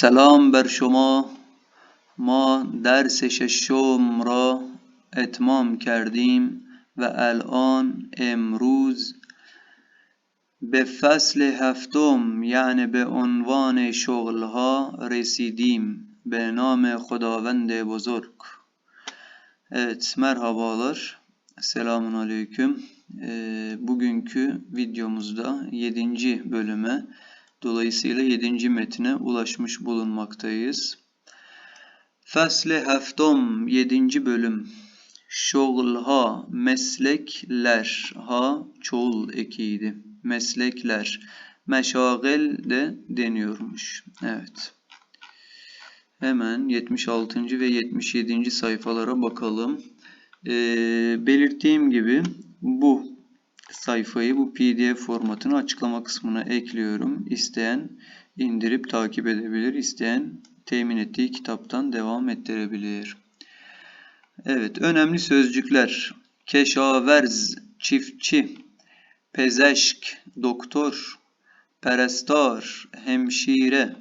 سلام بر شما. ما درس ششم را اتمام کردیم و الان امروز به فصل هفتم یعنی به عنوان شغلها رسیدیم به نام خداوند بزرگ. Evet merhabalar. Selamun aleyküm. Bugünkü videomuzda 7. bölüme Dolayısıyla 7. metine ulaşmış bulunmaktayız. Fesle heftom 7. bölüm Şoğulha meslekler ha çoğul ekiydi. Meslekler meşagil de deniyormuş. Evet. Hemen 76. ve 77. sayfalara bakalım. Ee, belirttiğim gibi bu sayfayı bu pdf formatını açıklama kısmına ekliyorum. İsteyen indirip takip edebilir. İsteyen temin ettiği kitaptan devam ettirebilir. Evet, önemli sözcükler. Keşaverz, çiftçi, pezeşk, doktor, perestar, hemşire,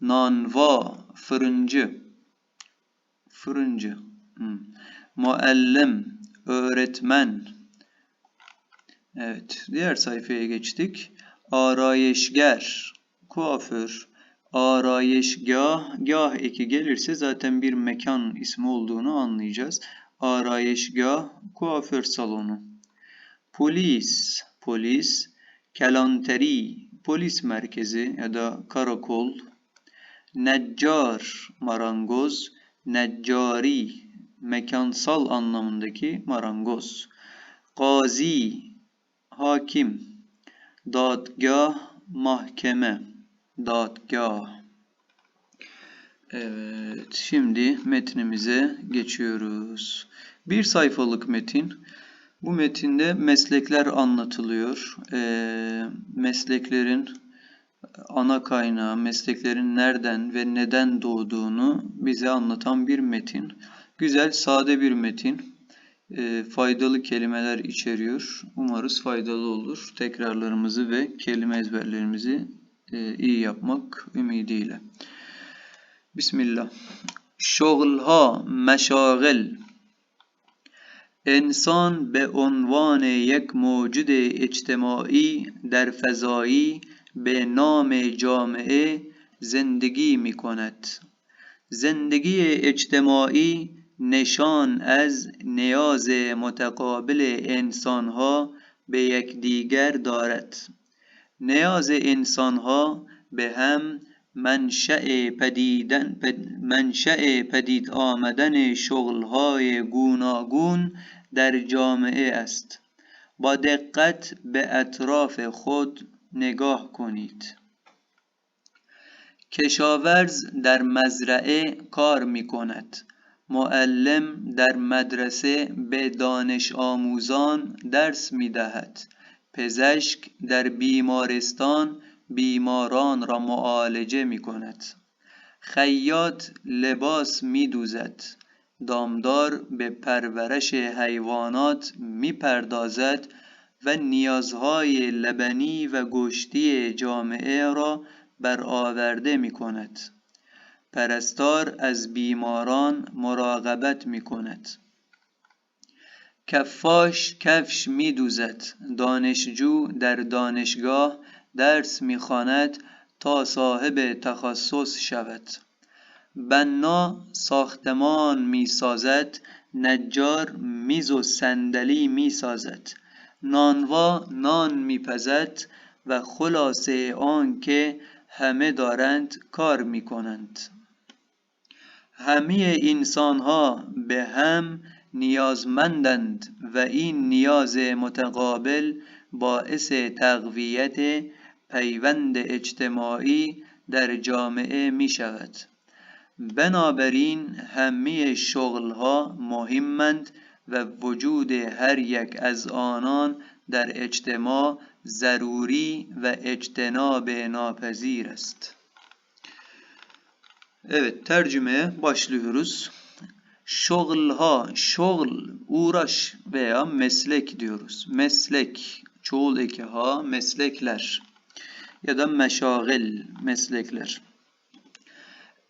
nanva, fırıncı, fırıncı, hmm. muallim, öğretmen, Evet, diğer sayfaya geçtik. Arayeşger, kuaför, arayeşgah, gah eki gelirse zaten bir mekan ismi olduğunu anlayacağız. Arayeşgah, kuaför salonu. Polis, polis, kelanteri, polis merkezi ya da karakol. Neccar, marangoz, neccari, mekansal anlamındaki marangoz. Gazi, hakim, dadgah, mahkeme, dadgah. Evet, şimdi metnimize geçiyoruz. Bir sayfalık metin. Bu metinde meslekler anlatılıyor. E, mesleklerin ana kaynağı, mesleklerin nereden ve neden doğduğunu bize anlatan bir metin. Güzel, sade bir metin e, faydalı kelimeler içeriyor. Umarız faydalı olur. Tekrarlarımızı ve kelime ezberlerimizi e, iyi yapmak ümidiyle. Bismillah. Şoğlha meşagil انسان به عنوان یک موجود اجتماعی در فضایی به نام جامعه زندگی می کند. زندگی اجتماعی نشان از نیاز متقابل انسانها به یکدیگر دارد. نیاز انسانها به هم منشأ پدیدن منشأ پدید آمدن شغلهای گوناگون در جامعه است. با دقت به اطراف خود نگاه کنید. کشاورز در مزرعه کار می کند معلم در مدرسه به دانش آموزان درس می دهد. پزشک در بیمارستان بیماران را معالجه می کند. خیاط لباس می دوزد. دامدار به پرورش حیوانات می پردازد و نیازهای لبنی و گوشتی جامعه را برآورده می کند. پرستار از بیماران مراقبت می کند. کفاش کفش می دوزد. دانشجو در دانشگاه درس می خواند تا صاحب تخصص شود. بنا ساختمان می سازد. نجار میز و صندلی می سازد. نانوا نان میپزد و خلاصه آن که همه دارند کار می کنند. همه انسانها به هم نیازمندند و این نیاز متقابل باعث تقویت پیوند اجتماعی در جامعه می شود. بنابراین همه شغلها مهمند و وجود هر یک از آنان در اجتماع ضروری و اجتناب ناپذیر است. Evet tercümeye başlıyoruz. Şoğlha, şoğl, uğraş veya meslek diyoruz. Meslek, çoğul eki ha, meslekler ya da meşagil, meslekler.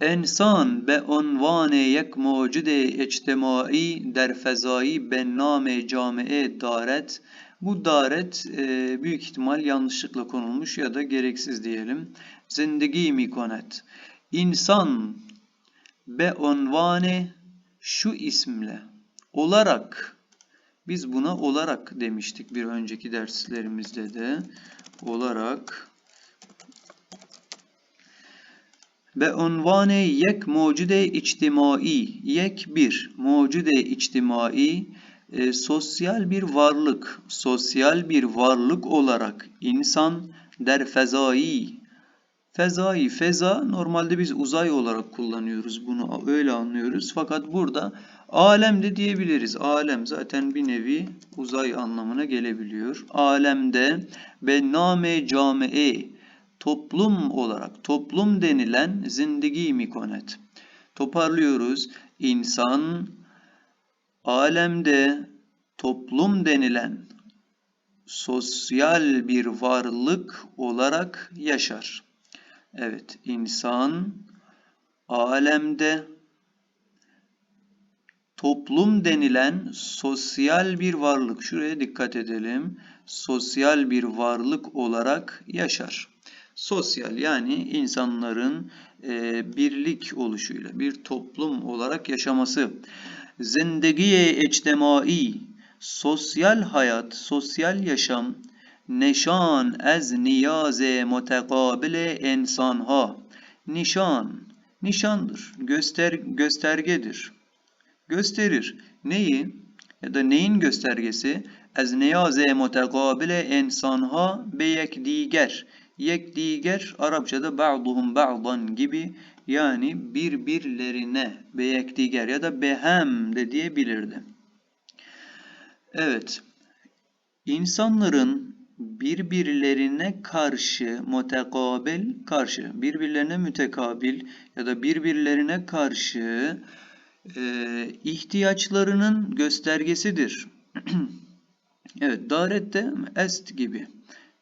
انسان به عنوان یک موجود اجتماعی در فضایی به نام جامعه دارد bu daret e, büyük ihtimal yanlışlıkla konulmuş ya da gereksiz diyelim. Zindagi mi konet. insan be onvane şu isimle olarak biz buna olarak demiştik bir önceki derslerimizde de olarak. Ve unvane yek mucide içtimai yek bir mucide içtimai e, sosyal bir varlık sosyal bir varlık olarak insan der fezai fezai feza normalde biz uzay olarak kullanıyoruz bunu öyle anlıyoruz fakat burada alem de diyebiliriz alem zaten bir nevi uzay anlamına gelebiliyor alemde be name camie toplum olarak toplum denilen zindagi mikonet. Toparlıyoruz. İnsan alemde toplum denilen sosyal bir varlık olarak yaşar. Evet, insan alemde toplum denilen sosyal bir varlık. Şuraya dikkat edelim. Sosyal bir varlık olarak yaşar sosyal yani insanların e, birlik oluşuyla bir toplum olarak yaşaması. Zindegiye ectemai sosyal hayat, sosyal yaşam neşan ez niyaze mutekabile insanha nişan nişandır, göster göstergedir. Gösterir. Neyi? Ya da neyin göstergesi? Ez niyaze mutekabile insanha be yek diğer Yek diğer Arapçada ba'duhum ba'dan gibi yani birbirlerine beyek diğer ya da behem de diyebilirdi. Evet. İnsanların birbirlerine karşı mutekabil karşı birbirlerine mütekabil ya da birbirlerine karşı e, ihtiyaçlarının göstergesidir. evet, darette est gibi.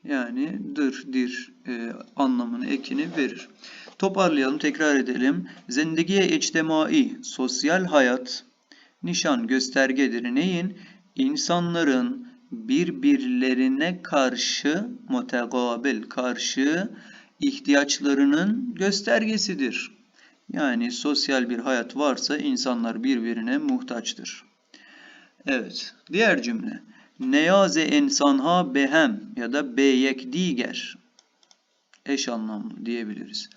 Yani dır, dir e, anlamını, ekini verir. Toparlayalım, tekrar edelim. Zendegiye içtemai, sosyal hayat, nişan, göstergedir. Neyin? İnsanların birbirlerine karşı, mutegabil, karşı ihtiyaçlarının göstergesidir. Yani sosyal bir hayat varsa insanlar birbirine muhtaçtır. Evet, diğer cümle. Neyaze insanha behem ya da beyek diğer eş anlamlı diyebiliriz.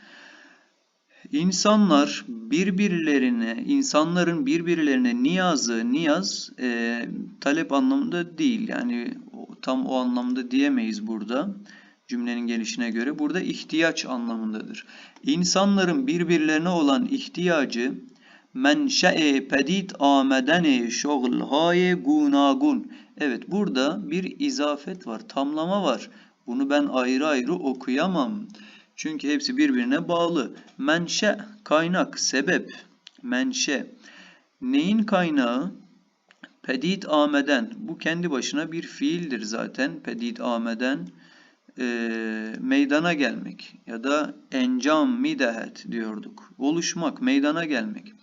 İnsanlar birbirlerine, insanların birbirlerine niyazı, niyaz e, talep anlamında değil. Yani tam o anlamda diyemeyiz burada cümlenin gelişine göre. Burada ihtiyaç anlamındadır. İnsanların birbirlerine olan ihtiyacı menşe pedit amedene şoğlhaye gunagun Evet burada bir izafet var, tamlama var. Bunu ben ayrı ayrı okuyamam. Çünkü hepsi birbirine bağlı. Menşe, kaynak, sebep. Menşe. Neyin kaynağı? Pedit ameden. Bu kendi başına bir fiildir zaten. Pedit ameden e, meydana gelmek ya da encam midahet diyorduk. Oluşmak, meydana gelmek.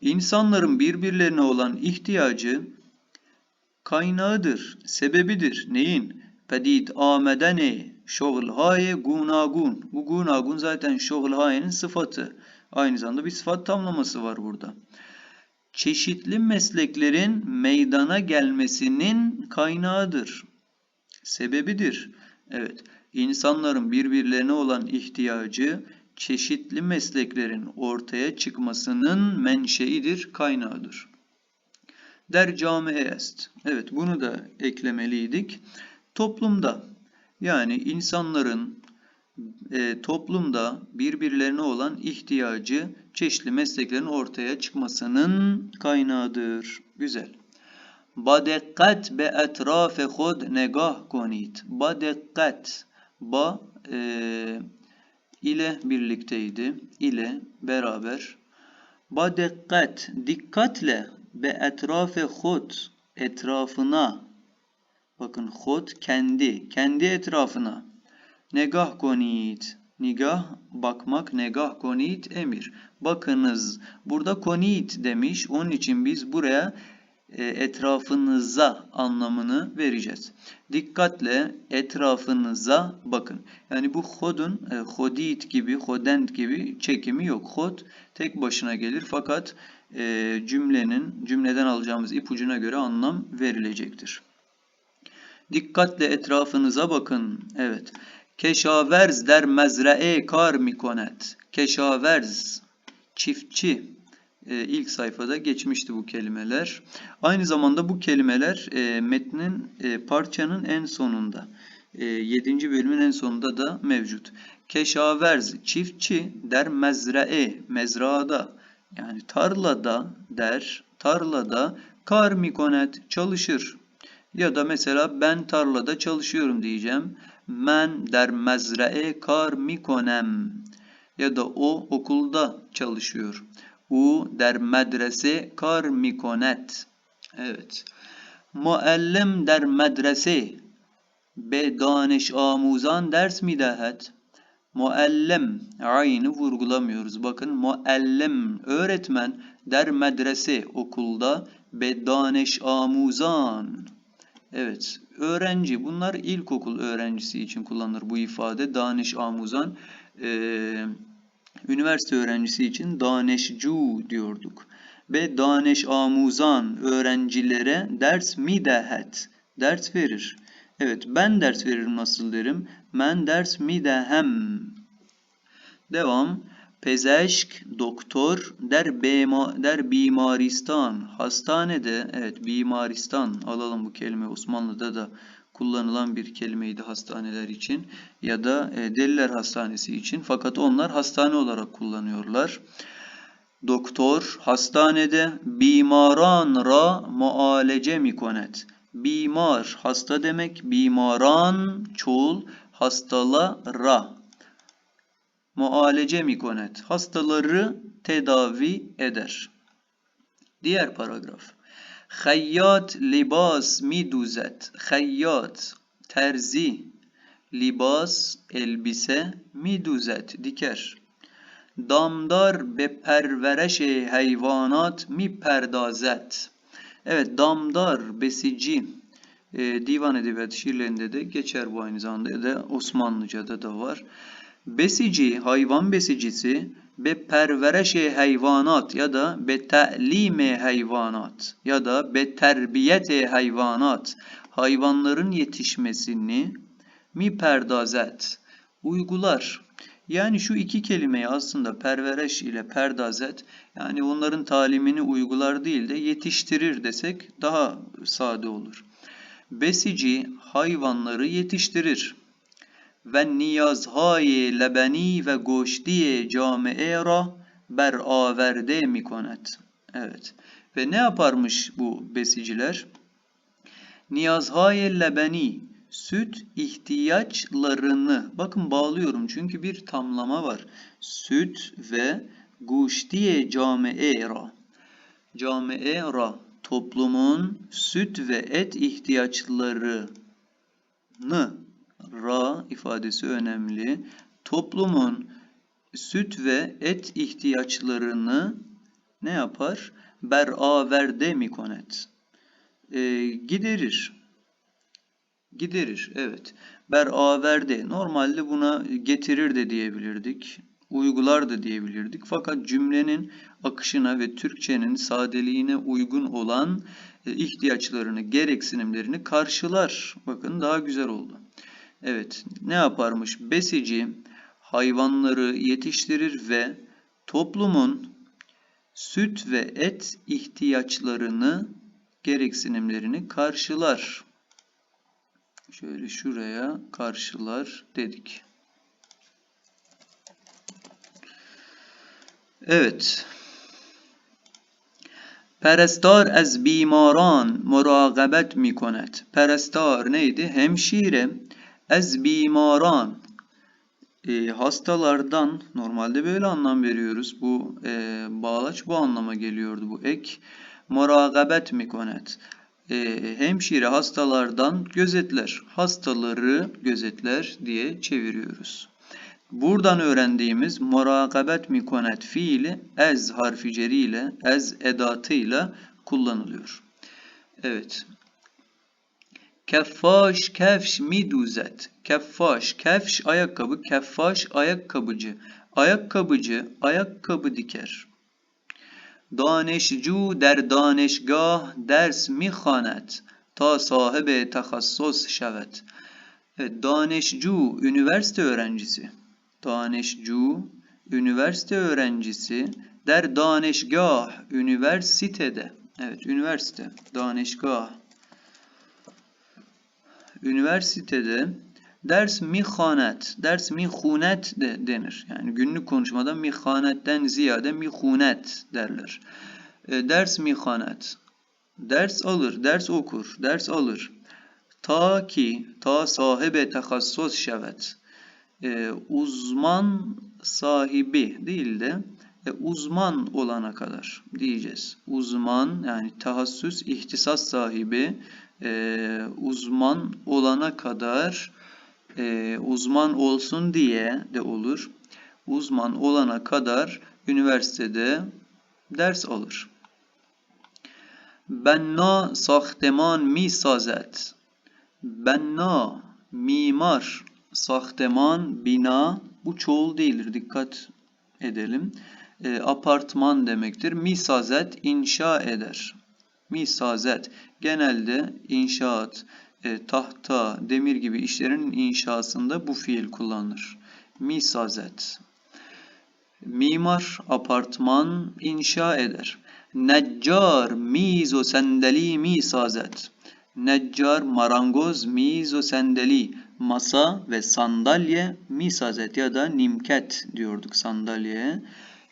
İnsanların birbirlerine olan ihtiyacı kaynağıdır, sebebidir. Neyin? Pedid amedene şoğlhaye gunagun. Bu gunagun zaten şoğlhayenin sıfatı. Aynı zamanda bir sıfat tamlaması var burada. Çeşitli mesleklerin meydana gelmesinin kaynağıdır. Sebebidir. Evet, insanların birbirlerine olan ihtiyacı çeşitli mesleklerin ortaya çıkmasının menşeidir, kaynağıdır der camiye est. Evet bunu da eklemeliydik. Toplumda yani insanların e, toplumda birbirlerine olan ihtiyacı çeşitli mesleklerin ortaya çıkmasının kaynağıdır. Güzel. Ba dikkat be etrafe khud negah konit. Ba dikkat. Ba e, ile birlikteydi. ile beraber. Ba dikkat. Dikkatle ve etrafe hud etrafına bakın hud kendi kendi etrafına negah konit Nigah bakmak, negah konit emir. Bakınız. Burada konit demiş. Onun için biz buraya e, etrafınıza anlamını vereceğiz. Dikkatle etrafınıza bakın. Yani bu hodun e, hodit gibi, hodent gibi çekimi yok. Hod tek başına gelir fakat e, cümlenin cümleden alacağımız ipucuna göre anlam verilecektir. Dikkatle etrafınıza bakın. Evet. Keşaverz der mezra'e kar mikonet. Keşaverz çiftçi e, ilk sayfada geçmişti bu kelimeler. Aynı zamanda bu kelimeler e, metnin e, parçanın en sonunda. E, 7. bölümün en sonunda da mevcut. Keşaverz çiftçi der mezrae mezrada yani tarlada der tarlada kar mikonet çalışır. Ya da mesela ben tarlada çalışıyorum diyeceğim. Men der mezrae kar mikonem. Ya da o okulda çalışıyor. U der medrese kar mikonet. Evet. Muallim der medrese be daniş amuzan ders mi dehet? Muallim aynı vurgulamıyoruz. Bakın muallim öğretmen der medrese okulda be daniş amuzan. Evet öğrenci bunlar ilkokul öğrencisi için kullanılır bu ifade. Daniş amuzan eee Üniversite öğrencisi için daneşcu diyorduk. Ve daneş amuzan öğrencilere ders mi dehet. Ders verir. Evet ben ders veririm nasıl derim. Men ders mi dehem. Devam. Pezeşk, doktor, der, bema, der bimaristan, hastanede, evet bimaristan alalım bu kelime Osmanlı'da da kullanılan bir kelimeydi hastaneler için ya da e, deliler hastanesi için. Fakat onlar hastane olarak kullanıyorlar. Doktor hastanede bimaran ra mualece mikonet. Bimar hasta demek. Bimaran çoğul hastalara معالجه می کند هاستلری تداوی ادر دیگر پاراگراف. خیاط لباس می دوزد خیاط ترزی لباس البیسه می دوزد دیگر. دامدار به پرورش حیوانات می پردازد evet, دامدار بسیجی. دیوان ادبیات شیرلنده ده گچر بو اینزانده ده اسمانلیجا ده ده وار besici hayvan besicisi be pervereşe hayvanat ya da be ta'lime hayvanat ya da be terbiyete hayvanat hayvanların yetişmesini mi perdazet uygular. Yani şu iki kelimeyi aslında pervereş ile perdazet yani onların talimini uygular değil de yetiştirir desek daha sade olur. Besici hayvanları yetiştirir ve niyazهای lebeni ve goştiye camiye ra beraverده mikonet. Evet. Ve ne yaparmış bu besiciler? Niyazهای lebeni süt ihtiyaçlarını bakın bağlıyorum çünkü bir tamlama var. Süt ve guştiye camiye ra camiye ra toplumun süt ve et ihtiyaçlarını ra ifadesi önemli. Toplumun süt ve et ihtiyaçlarını ne yapar? Beraverde mikonet. E, giderir. Giderir, evet. Beraverde. Normalde buna getirir de diyebilirdik. Uygular da diyebilirdik. Fakat cümlenin akışına ve Türkçenin sadeliğine uygun olan e, ihtiyaçlarını, gereksinimlerini karşılar. Bakın daha güzel oldu. Evet, ne yaparmış? Besici hayvanları yetiştirir ve toplumun süt ve et ihtiyaçlarını, gereksinimlerini karşılar. Şöyle şuraya karşılar dedik. Evet. Perestar ez bimaran muragabet mikonet. Perestar neydi? Hemşire Ez bimaran e, hastalardan normalde böyle anlam veriyoruz. Bu e, bağlaç bu anlama geliyordu bu ek. Muragabet mikonet. E, hemşire hastalardan gözetler. Hastaları gözetler diye çeviriyoruz. Buradan öğrendiğimiz murakabet mikonet fiili ez harfi ceriyle, ez edatıyla kullanılıyor. Evet. Keffaş, kefş, miduzet. Keffaş, kefş ayakkabı, keffaş ayakkabıcı. Ayakkabıcı, ayakkabı diker. Der danışgah ders mihanet ta sahibi tehassus şevet. Evet, danışcu, üniversite öğrencisi. Danışcu, üniversite öğrencisi. Der danışgah, üniversitede. Evet, üniversite, danışgah. Üniversitede ders mihanet, ders mihunet de denir. Yani günlük konuşmada mihanetten ziyade mihunet derler. E, ders mihanet. Ders alır, ders okur, ders alır. Ta ki, ta sahibe tehassus şevet. E, uzman sahibi değil de e, uzman olana kadar diyeceğiz. Uzman yani tahassüs, ihtisas sahibi e, uzman olana kadar e, uzman olsun diye de olur. Uzman olana kadar üniversitede ders alır. Benna sahteman mi sazet. Benna mimar sahteman bina bu çoğul değildir dikkat edelim. E, apartman demektir. Misazet inşa eder. Misazet genelde inşaat, e, tahta, demir gibi işlerin inşasında bu fiil kullanılır. Misazet. Mimar apartman inşa eder. Neccar miz o sendeli misazet. Neccar marangoz miz o sendeli masa ve sandalye misazet ya da nimket diyorduk sandalyeye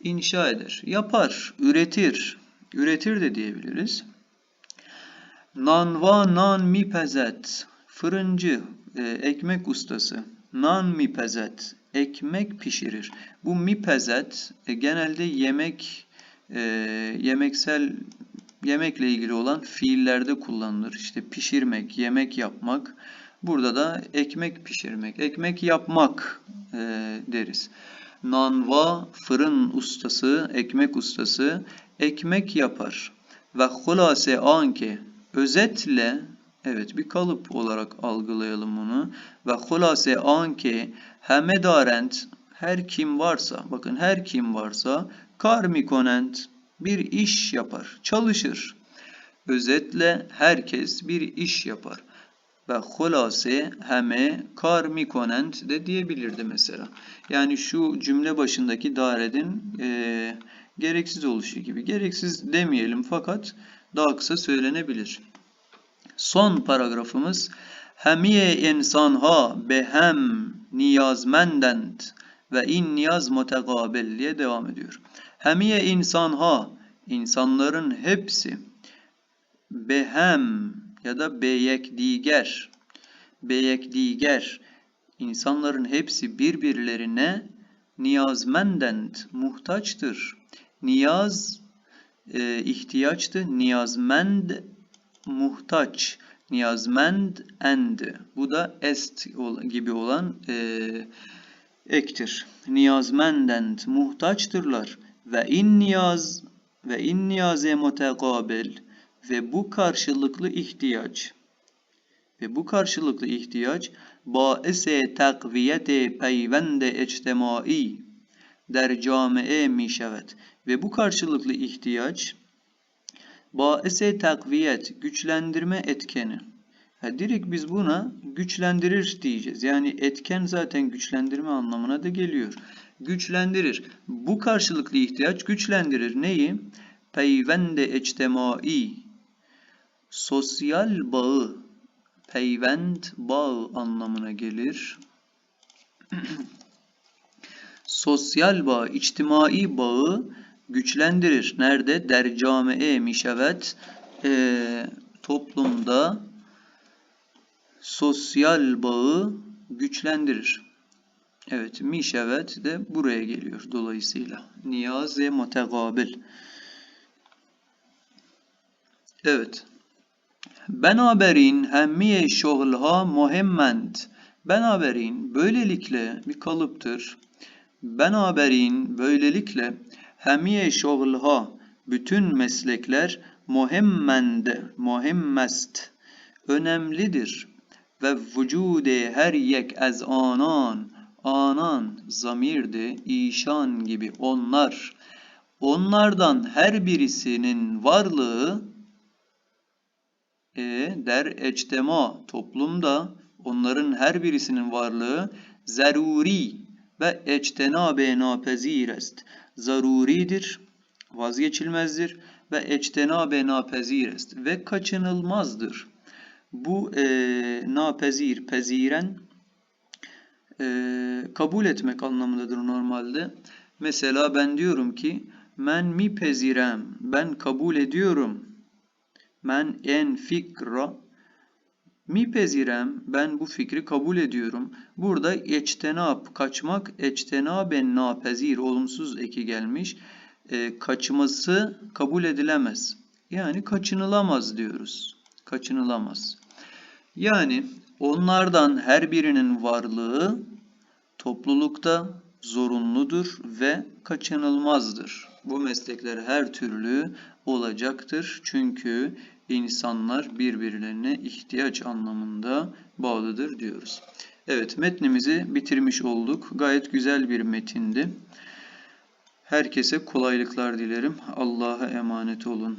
inşa eder. Yapar, üretir. Üretir de diyebiliriz. Nanva nan mipezet. Fırıncı, e, ekmek ustası. Nan mipezet. Ekmek pişirir. Bu mipezet e, genelde yemek e, yemeksel yemekle ilgili olan fiillerde kullanılır. İşte pişirmek, yemek yapmak. Burada da ekmek pişirmek, ekmek yapmak e, deriz. Nanva fırın ustası, ekmek ustası ekmek yapar. Ve hulase anke özetle evet bir kalıp olarak algılayalım bunu. Ve hulase anke hemedarent her kim varsa bakın her kim varsa karmikonent bir iş yapar, çalışır. Özetle herkes bir iş yapar. Ve hulase heme kar mikonent de diyebilirdi mesela. Yani şu cümle başındaki daredin e, gereksiz oluşu gibi. Gereksiz demeyelim fakat daha kısa söylenebilir. Son paragrafımız Hemiye insanha behem niyazmendent ve in niyaz mutegabil diye devam ediyor. Hemiye insanha insanların hepsi behem ya da beyek diger beyek diger insanların hepsi birbirlerine niyazmendent muhtaçtır. Niyaz e, ihtiyaçtı. Niyazmend muhtaç. Niyazmend end. Bu da est gibi olan e, ektir. Niyazmendent muhtaçtırlar. Ve in niyaz ve in niyaze mutekabil ve bu karşılıklı ihtiyaç ve bu karşılıklı ihtiyaç baise takviyete peyvende ectemai der camiye mişevet ve bu karşılıklı ihtiyaç baise takviyet güçlendirme etkeni ha, direkt biz buna güçlendirir diyeceğiz. Yani etken zaten güçlendirme anlamına da geliyor. Güçlendirir. Bu karşılıklı ihtiyaç güçlendirir. Neyi? Peyvende ectemai sosyal bağı peyvend bağ anlamına gelir. sosyal bağ, içtimai bağı güçlendirir. Nerede? Der camiye mişevet e, toplumda sosyal bağı güçlendirir. Evet, mişevet de buraya geliyor dolayısıyla. Niyaz-ı mutegabil. Evet. Benaberin hemmiye şoğulha muhimmend Benaberin böylelikle bir kalıptır. Benaberin böylelikle hemiye şoğulha bütün meslekler muhemmende, muhimmest, önemlidir. Ve vücude her yek az anan, anan zamirde işan gibi onlar. Onlardan her birisinin varlığı e, der ectema toplumda onların her birisinin varlığı zaruri ve ectenabe napezir est. Zaruridir, vazgeçilmezdir ve ectenabe napezir est ve kaçınılmazdır. Bu e, napezir, peziren e, kabul etmek anlamındadır normalde. Mesela ben diyorum ki men mi pezirem, ben kabul ediyorum. Men en fikra mi pezirem, ben bu fikri kabul ediyorum. Burada eçtenab, kaçmak, eçtenaben napezir, olumsuz eki gelmiş. E, kaçması kabul edilemez. Yani kaçınılamaz diyoruz. Kaçınılamaz. Yani onlardan her birinin varlığı toplulukta zorunludur ve kaçınılmazdır. Bu meslekler her türlü olacaktır. Çünkü insanlar birbirlerine ihtiyaç anlamında bağlıdır diyoruz. Evet metnimizi bitirmiş olduk. Gayet güzel bir metindi. Herkese kolaylıklar dilerim. Allah'a emanet olun.